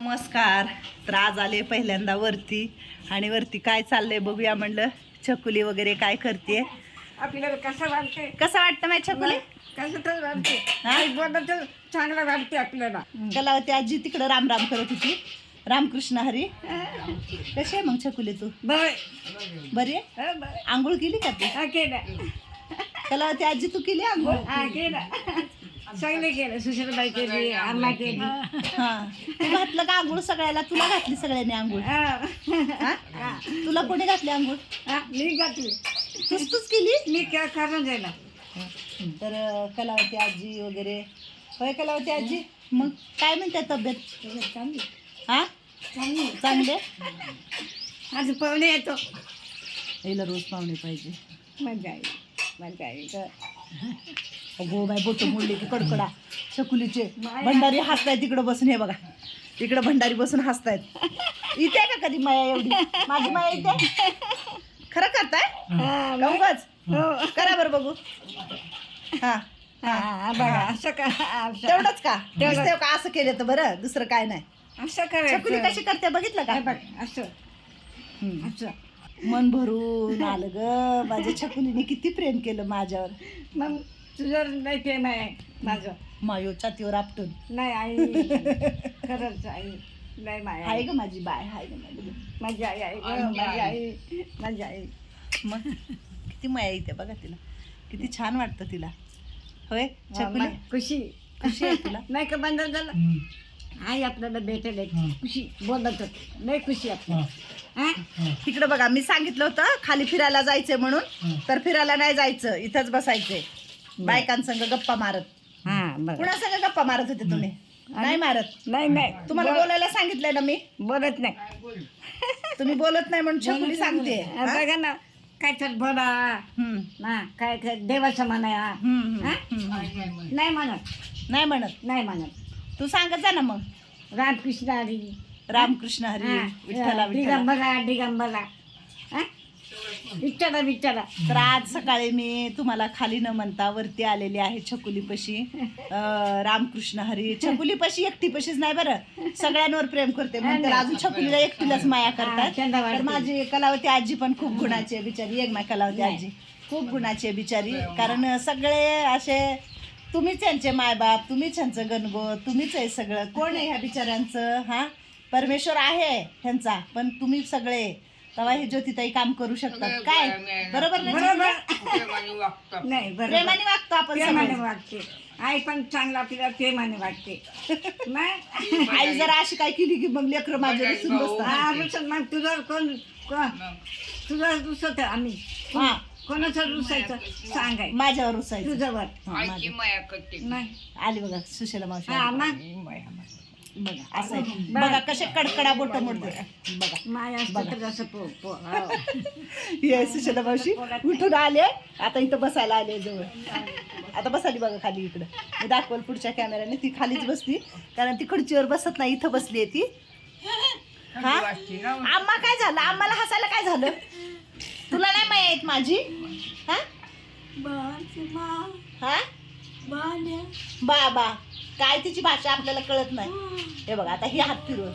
नमस्कार. तर आज आले पहिल्यांदा वरती. आणि वरती काय चाललंय बघूया म्हणलं. छकुली वगैरे काय करते आपल्याला कसं वाटते कसं वाटतं माहिती छकुली? कसं तर वाटते? आई चांगलं वाटते आपल्याला. कलावती आजी तिकडं राम राम करत होती. रामकृष्ण हरी. कशी आहे मग छकुली तू? बरं. आहे? हं. आंघोळ केली का तू? केलं. कलावती आजी तू केली आंघोळ? केलं. सगळे केलं सुशीलबाई केली अम्मा केली. हा. तू घातलं का आंघोळ सगळ्याला? तुला घातली सगळ्यांनी आंघोळ? हा. तुला कोणी घातली आंघोळ? हा, मी घातली. तूच तूच केली? मी काय करून जायला तर अं, कलावती आजी वगैरे. होय कलावती आजी? मग काय म्हणते तब्येत? चांगली. हा? चांगली. चांगले? आज पाहुणे येतो. याला रोज पाहुणे पाहिजे. मजा येईल मजा येईल. अगो बाय बोट मोडले की कडकडा. शकुलीचे. भंडारी हसतायत तिकडं बसून हे बघा. इकडं भंडारी बसून हसतायत. इथे का कधी माया एवढी? माझी माया इथे? खरं करताय? उगाच? हो. करा बरं बघू. हा हा, बघा. असं का? तेवढंच का. दिसतंय का असं केलं तर बरं दुसरं काय नाही. असं शकुली करायचं कशी करते? बघितलं का? बघ असं. हम्म. असं. मन भरून आलं ग. माझ्या छकुलीने किती प्रेम केलं माझ्यावर. मग तुझं नाही प्रेम आहे माझं. मायो छातीवर आपटून नाही आई. खरंच आई. नाही माय हाय ग माझी बाय हाय ग माझी माझी आई आई गं, माझी आई. माझी आई. मग किती माया येते बघा तिला. किती छान वाटतं तिला. होय छकुली? मा- खुशी. खुशी आहे तुला? नाही का बंद झालं? आई आपल्याला भेटेल एक. खुशी बोलत होती. लय खुशी आपल्याला हा? तिकडे बघा मी सांगितलं होतं खाली फिरायला जायचंय म्हणून तर फिरायला नाही जायचं इथंच बसायचंय. बायकांसंग गप्पा मारत. हा बरं. कुणासंग गप्पा मारत होते तुम्ही? नाही मारत? नाही नाही. तुम्हाला बोलायला सांगितलंय ना मी? बोलत नाही. तुम्ही बोलत नाही म्हणून छकुली सांगते हा, बघा ना काय तर बोला. हम्म, ना काय काय देवाचं म्हणा. हम्म, हम्म? हम्म. नाही म्हणत. नाही म्हणत. नाही म्हणत. तू सांगत जा ना मग. रामकृष्ण हरी. रामकृष्ण हरी विठ्ठला विठ्ठला. दिगंबरा दिगंबरा. हा? विठ्ठला विठ्ठला. तर आज सकाळी मी तुम्हाला खाली न म्हणता वरती आलेली आहे छकुलीपशी. अं, रामकृष्ण हरी. छकुलीपशी एकटीपशीच नाही बरं. सगळ्यांवर प्रेम करते. म्हणून त्याला अजून छकुलीला एकटीलाच माया करतात. हा. तर माझी कलावती आजी पण खूप गुणाची आहे बिचारी. एक माय कलावती आजी. खूप गुणाची आहे बिचारी. कारण सगळे असे तुम्हीच यांचे मायबाप तुम्हीच यांचं गणगो तुम्हीच आहे सगळं. कोण आहे ह्या बिचाऱ्यांचं? हा? परमेश्वर आहे ह्यांचा पण तुम्ही सगळे. तेव्हा हे ज्योतिताई काम करू शकतात. काय? बरोबर ना नाही बरोबर. प्रेमाने वागतो आपण प्रेमाने सगळे. वागते. आई पण चांगला आपल्याला प्रेमाने वागते. नाही आई जर अशी काय केली की मग लेकर माझे रुसून बसतात. हा रुसत मग तुझं कोण कोण? तुझं रुसत आम्ही. हा. कोणाचं रुसायचं? सांगाय माझ्यावर रुसायचं. तुझ्यावर. माझ्या- नाही. आली बघा सुशला मावशी हा आली. मग बघा. असं आहे. बघा. कसे कडकडा बोट मोडते बघा. माया असतं तर असं पो पो हो. ये सुशला मावशी उठून आले. आता इथं बसायला आले जवळ. आता बसाली बघा खाली इकडं. मी दाखवल पुढच्या कॅमेऱ्याने ती खालीच बसली. कारण ती खुर्चीवर बसत नाही इथं बसली आहे ती. हा? आम्हा काय झालं? आम्हाला हसायला काय झालं? तुला नाही माया येत माझी? हा? हा? बाबा काय तिची भाषा आपल्याला कळत नाही. हे बघा आता ही हात फिरव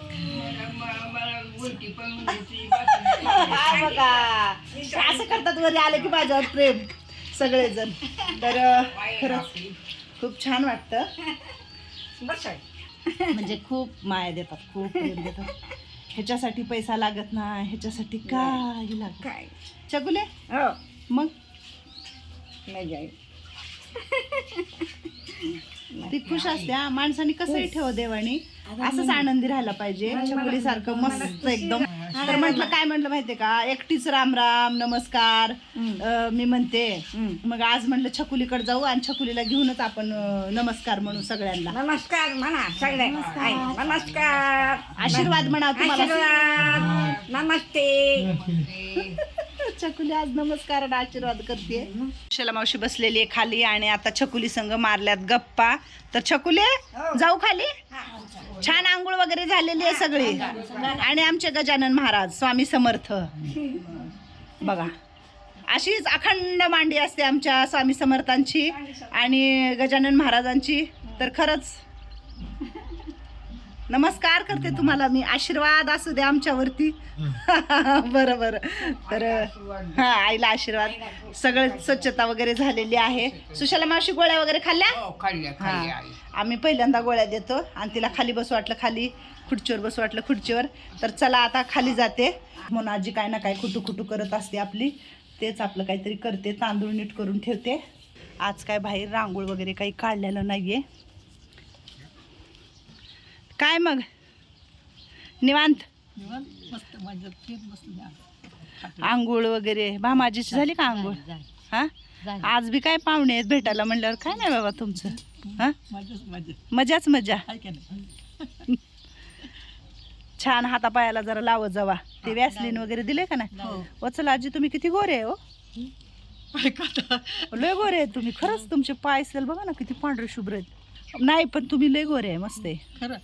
हा बघा. असं करतात वरी आले की माझ्यावर प्रेम सगळेजण. तर खरंच खूप छान वाटतं. म्हणजे खूप माया देतात खूप प्रेम देतात. ह्याच्यासाठी पैसा लागत नाही ह्याच्यासाठी काही लागत काय? चकुले हो. मग? आहे ती खुश असते हा माणसाने कसंही ठेव देवानी. असंच आनंदी राहायला पाहिजे. छकुली सारखं मस्त एकदम तर म्हटलं काय म्हटलं माहितीये का? एकटीच राम राम नमस्कार अं, मी म्हणते मग आज म्हटलं छकुलीकडे जाऊ आणि छकुलीला घेऊनच आपण अं, नमस्कार म्हणू सगळ्यांना. नमस्कार म्हणा सगळे. नमस्कार. आशीर्वाद म्हणा तुम्हाला. आशीर्वाद. नमस्ते. चकुली आज नमस्कार आणि आशीर्वाद करते. शला मावशी बसलेली आहे खाली आणि आता छकुली संघ मारल्यात गप्पा. तर छकुले जाऊ खाली? छान आंघोळ वगैरे झालेली आहे सगळी. आणि आमचे गजानन महाराज स्वामी समर्थ. बघा. अशीच अखंड मांडी असते आमच्या स्वामी समर्थांची आणि गजानन महाराजांची. तर खरंच नमस्कार करते तुम्हाला मी. आशीर्वाद असू दे आमच्यावरती. बरं बरं. तर हा आईला आशीर्वाद. सगळं स्वच्छता वगैरे झालेली आहे. सुशाला मावशी गोळ्या वगैरे खाल्ल्या? हा. आम्ही पहिल्यांदा गोळ्या देतो आणि तिला खाली बसू वाटलं खाली खुर्चीवर बसू वाटलं खुर्चीवर. तर चला आता खाली जाते. म्हणून आजी काय ना काय खुटू खुटू करत असते आपली. तेच आपलं काहीतरी करते तांदूळ नीट करून ठेवते. आज काय बाहेर रांगोळ वगैरे काही काढलेलं नाहीये. काय मग? निवांत? आंघोळ वगैरे. भामाजीची झाली. का आंघोळ? हा? आज बी काय पाहुणे आहेत भेटायला म्हणल्यावर? काय नाही बाबा तुमचं? हा? मजाच मजा. छान हातापायाला जरा लावत जावा. ते वॅसलीन वगैरे दिले का नाही? हो. वचल आजी तुम्ही किती गोरे आहे हो. लय गोरे आहे तुम्ही. खरंच तुमचे पाय असेल बघा ना किती पांढरे शुभ्र आहेत. नाही पण तुम्ही लय गोरे आहे मस्त आहे. खरं.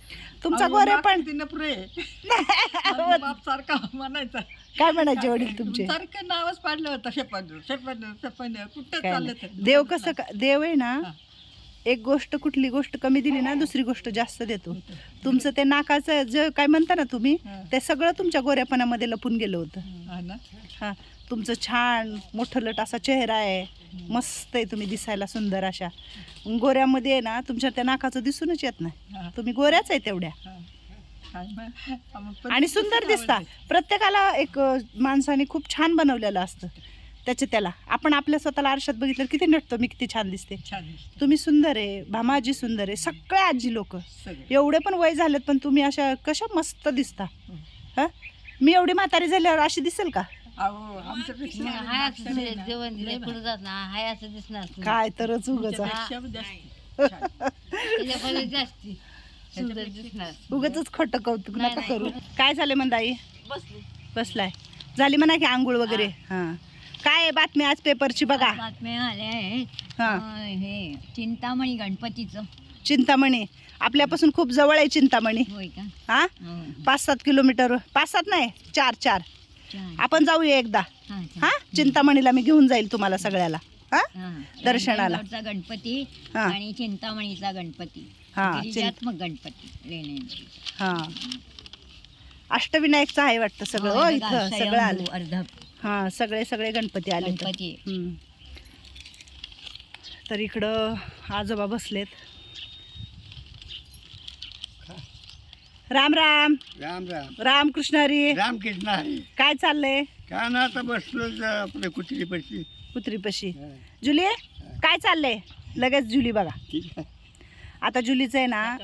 तुमचा गोरे पण बाप सारखा म्हणायचा. काय म्हणायचे वडील तुमचे? सारखं नावच पाडलं होतं शेपन शेपन शेपन कुठं चाललं. देव कसं देव आहे ना. एक गोष्ट कुठली गोष्ट कमी दिली ना दुसरी गोष्ट जास्त देतो. तुमचं ते नाकाचं जे काय म्हणता ना तुम्ही. ते सगळं तुमच्या गोऱ्यापणामध्ये लपून गेलं होतं. हा हा. तुमचं छान मोठं लट असा चेहरा आहे. मस्त आहे तुम्ही दिसायला सुंदर अशा. गोऱ्यामध्ये आहे ना तुमच्या त्या नाकाचं दिसूनच येत नाही. तुम्ही गोऱ्याच आहे तेवढ्या. आणि सुंदर दिसता. प्रत्येकाला एक माणसाने खूप छान बनवलेलं असतं. त्याचे त्याला. आपण आपल्या स्वतःला आरशात बघितलं किती नटतो मी किती छान दिसते. तुम्ही सुंदर आहे भामाजी सुंदर आहे सगळे आजी लोक. एवढे पण वय झालेत पण तुम्ही अशा कशा मस्त दिसता. हं. मी एवढी म्हातारी झाल्यावर अशी दिसेल का? हाय असं मागचं नाही दिसलं, ना. जेवण दिलं पुढे जात ना हाय असं दिसणार तुम्ही. काय तरच उगच जास्त. सुंदर दिसणार. उगच खोटं कौतुक नका. करू. काय झालं मंदाई बसली. बसलाय. झाली म्हणा की आंघोळ वगैरे? हा. काय आहे बातमी आज पेपरची बघा? बातम्या आल्या आहेत हा. हे चिंतामणी गणपतीचं. चिंतामणी. आपल्यापासून खूप जवळ आहे चिंतामणी. होय का? हा. पाच सात किलोमीटर. पाच सात नाही चार चार. आपण जाऊया एकदा हा, चिंतामणीला मी घेऊन जाईल तुम्हाला सगळ्याला हा. दर्शनाला. गणपती हा. आणि चिंतामणीचा गणपती हा, गणपती. हा अष्टविनायकचं आहे वाटतं सगळं हो इथं सगळं आलं अर्ध हा सगळे सगळे गणपती आले. गणपती. तर इकडं आजोबा बसलेत राम राम. राम राम. राम कृष्ण हरी. रामकृष्ण हरी. काय चाललंय? काय ना आता बसलो आपल्या कुत्री पशी कुत्रीपशी जुली काय चाललंय? लगेच जुली बघा. ठीक आहे. आता जुलीचं आहे ना.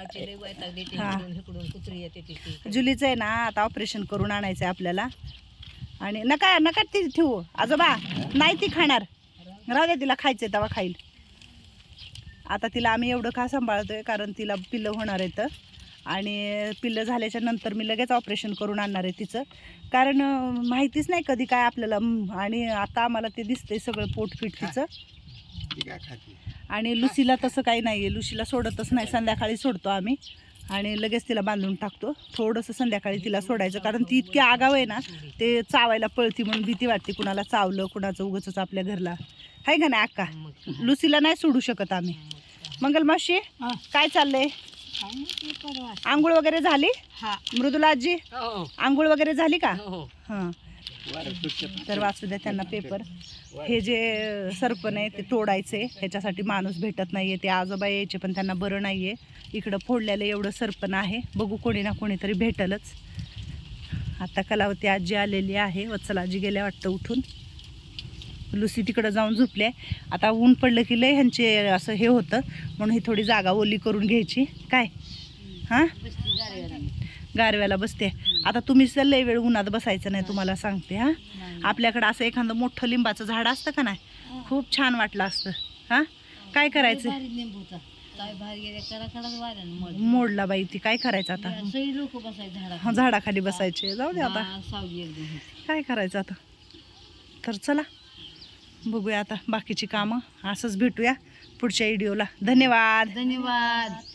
जुलीचं आहे ना आता ऑपरेशन करून आणायचं आहे आपल्याला. आणि नका नका ती ठेवू. आजोबा नाही ती खाणार. राहू द्या तिला खायचंय तेव्हा खाईल. आता तिला आम्ही एवढं का सांभाळतोय? कारण तिला पिल्लं होणार आहेत. आणि पिल्लं झाल्याच्यानंतर मी लगेच ऑपरेशन करून आणणार आहे तिचं. कारण माहितीच नाही कधी काय आपल्याला आणि आता आम्हाला ते दिसतंय सगळं पोटफीट तिचं. आणि लुसीला तसं काही नाही आहे लुसीला सोडतच नाही. संध्याकाळी सोडतो आम्ही. आणि लगेच तिला बांधून टाकतो. थोडंसं संध्याकाळी तिला सोडायचं. कारण ती इतकी आगाव आहे ना ते चावायला पळती म्हणून भीती वाटते कुणाला चावलं कुणाचं उगच आपल्या घरला. आहे का नाही अक्का? लुसीला नाही सोडू शकत आम्ही. मंगल मावशी हा. काय चाललंय. आंघोळ वगैरे झाली? हा. मृदुला आजी? हो, आंघोळ वगैरे झाली का? हो. हां. तर वाचू द्या त्यांना पेपर हे जे सरपण आहे ते तोडायचे. ह्याच्यासाठी माणूस भेटत नाहीये. ते आजोबा यायचे पण त्यांना बरं नाहीये. इकडं फोडलेलं एवढं सरपण आहे. बघू कोणी ना कोणीतरी भेटलच. आता कलावती आजी आलेली आहे. वत्सल आजी गेल्या वाटतं उठून. लुसी तिकडं जाऊन झोपले. आता ऊन पडलं की लय ह्यांचे असं हे होतं. म्हणून ही थोडी जागा ओली करून घ्यायची. काय? हां? गारव्याला. बसते. आता तुम्ही लय वेळ उन्हात बसायचं नाही तुम्हाला सांगते हां. आपल्याकडं असं एखादं मोठं लिंबाचं झाड असतं का नाही? खूप छान वाटलं असतं. हां? काय करायचं. मोडला. बाई ती. काय करायचं आता? हा झाडाखाली बसायचे. जाऊ दे आता. काय करायचं आता? तर चला. बघूया आता बाकीची कामं. असंच भेटूया पुढच्या व्हिडिओला धन्यवाद. धन्यवाद.